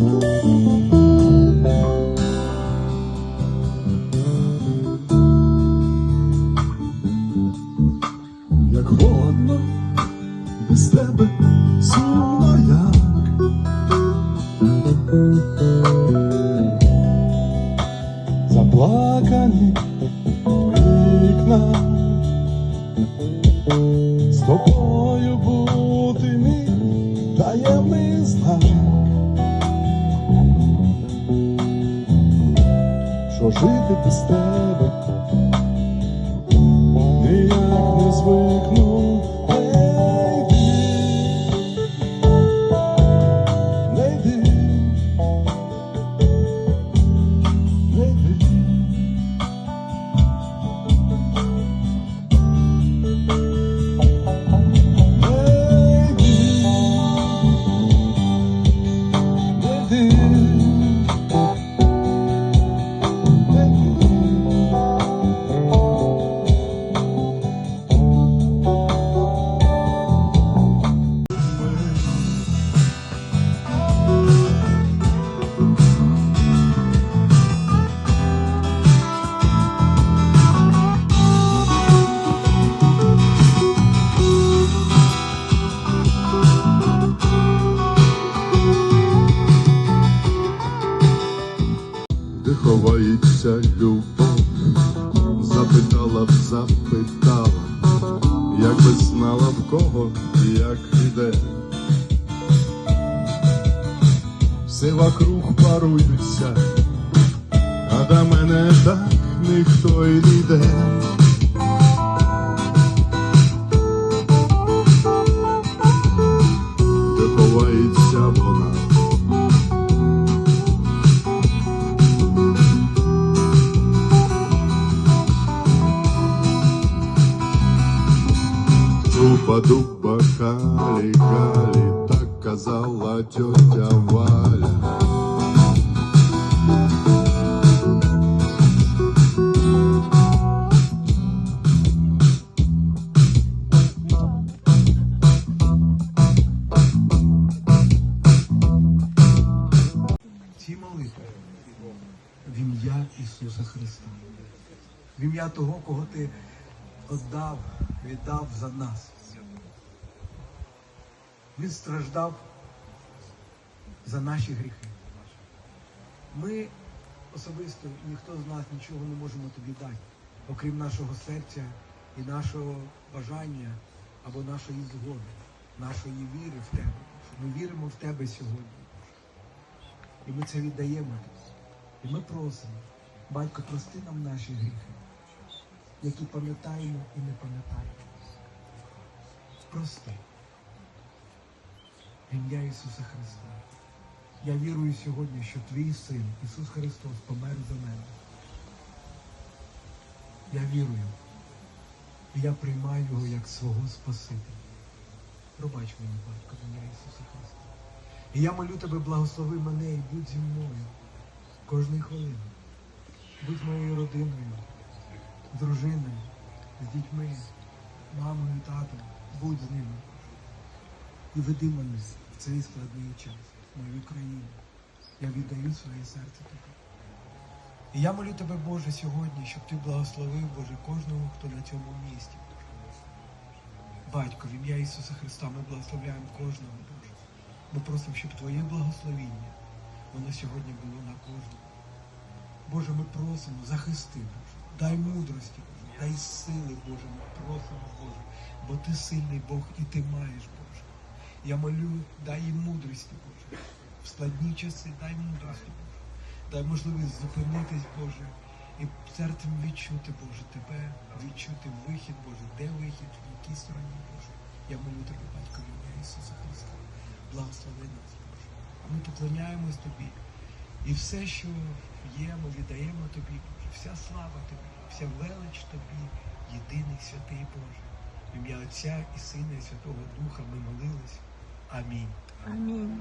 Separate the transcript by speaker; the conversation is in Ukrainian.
Speaker 1: Як холодно без тебе сумно як заплакані вікна, з тобою бути мій таємний знак. Без тебе ніяк не звикну. Де ховається любов, запитала б, запитала, як би знала в кого і як іде. Все вокруг паруються, а до мене так ніхто й не йде. Дуба, дуба, калі, так казала тьотя Валя.
Speaker 2: ці молитви в ім'я Ісуса Христа, в ім'я того, кого ти віддав, віддав за нас. Він страждав за наші гріхи. Ми особисто, ніхто з нас нічого не можемо тобі дати, окрім нашого серця і нашого бажання або нашої згоди, нашої віри в тебе. Ми віримо в тебе сьогодні. І ми це віддаємо. І ми просимо, батько, прости нам наші гріхи, які пам'ятаємо і не пам'ятаємо. Прости. Ім'я Ісуса Христа. Я вірую сьогодні, що твій син, Ісус Христос, помер за мене. Я вірую. І я приймаю його як свого Спасителя. Пробач мені, батько, ім'я Ісуса Христа. І я молю тебе, благослови мене і будь зі мною кожної хвилини. Будь моєю родиною, дружиною, з дітьми, мамою, татом, будь з ними. І веди мене в цей складний час, мою країну. Я віддаю своє серце тобі. І я молю тебе, Боже, сьогодні, щоб ти благословив, Боже, кожного, хто на цьому місці. Батько, в ім'я Ісуса Христа ми благословляємо кожного, Боже. Ми просимо, щоб Твоє благословіння, воно сьогодні було на кожному. Боже, ми просимо, захисти, Боже, дай мудрості, Боже, дай сили, Боже, ми просимо, Боже, бо Ти сильний Бог і Ти маєш, Боже. Я молю, дай їм мудрості, Боже. В складні часи дай мудрості, Боже. Дай можливість зупинитись, Боже, і серцем відчути, Боже, Тебе, відчути вихід, Боже, де вихід, в якій стороні, Боже. Я молю Тебе, Батько, ім'я Ісуса Христа. Благослови нас, Боже. Ми поклоняємось Тобі. І все, що є, ми віддаємо Тобі, Боже. Вся слава Тобі, вся велич Тобі, єдиний святий Боже. В ім'я Отця і Сина, і Святого Духа ми молились. Амінь.
Speaker 3: Амінь.